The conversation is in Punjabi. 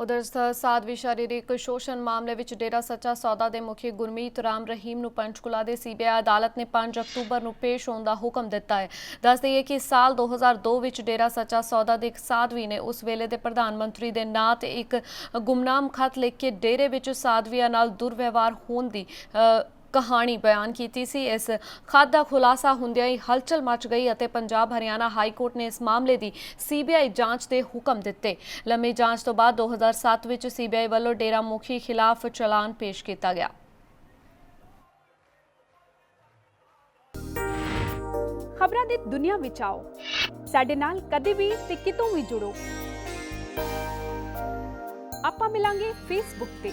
ਉਧਰ ਸਾਧਵੀ ਸ਼ਾਰੀਰਿਕ ਸ਼ੋਸ਼ਣ ਮਾਮਲੇ ਵਿੱਚ ਡੇਰਾ ਸੱਚਾ ਸੌਦਾ ਦੇ ਮੁਖੀ ਗੁਰਮੀਤ ਰਾਮ ਰਹੀਮ ਨੂੰ ਪੰਚਕੁਲਾ ਦੇ ਸੀਬੀਆਈ ਅਦਾਲਤ ਨੇ 5 ਅਕਤੂਬਰ ਨੂੰ ਪੇਸ਼ ਹੋਣ ਦਾ ਹੁਕਮ ਦਿੱਤਾ ਹੈ। ਦੱਸ ਦਈਏ ਕਿ ਸਾਲ 2002 ਵਿੱਚ ਡੇਰਾ ਸੱਚਾ ਸੌਦਾ ਦੇ ਇੱਕ ਸਾਧਵੀ ਨੇ ਉਸ ਵੇਲੇ ਦੇ ਪ੍ਰਧਾਨ ਮੰਤਰੀ ਦੇ ਨਾਂ ਤੇ ਇੱਕ ਗੁੰਮਨਾਮ ਖਤ ਲਿਖ ਕੇ ਡੇਰੇ ਵਿੱਚ ਸਾਧਵੀਆਂ ਨਾਲ ਦੁਰਵਿਵਹਾਰ ਹੋਣ ਦੀ ਕਹਾਣੀ ਬਿਆਨ ਕੀਤੀ ਸੀ। ਇਸ ਖਤ ਦਾ ਖੁਲਾਸਾ ਹੁੰਦਿਆਂ ਹੀ ਹਲਚਲ ਮਚ ਗਈ ਅਤੇ ਪੰਜਾਬ ਹਰਿਆਣਾ ਹਾਈ ਕੋਰਟ ਨੇ ਇਸ ਮਾਮਲੇ ਦੀ ਸੀਬੀਆਈ ਜਾਂਚ ਦੇ ਹੁਕਮ ਦਿੱਤੇ। ਲੰਮੀ ਜਾਂਚ ਤੋਂ ਬਾਅਦ 2007 ਵਿੱਚ ਸੀਬੀਆਈ ਵੱਲੋਂ ਡੇਰਾ ਮੁਖੀ ਖਿਲਾਫ ਚਲਾਨ ਪੇਸ਼ ਕੀਤਾ ਗਿਆ। ਖਬਰਾਂ ਦੀ ਦੁਨੀਆ ਵਿੱਚ ਆਓ। ਸਾਡੇ ਨਾਲ ਕਦੇ ਵੀ ਤੇ ਕਿਤੋਂ ਵੀ ਜੁੜੋ। ਆਪਾਂ ਮਿਲਾਂਗੇ ਫੇਸਬੁੱਕ ਤੇ।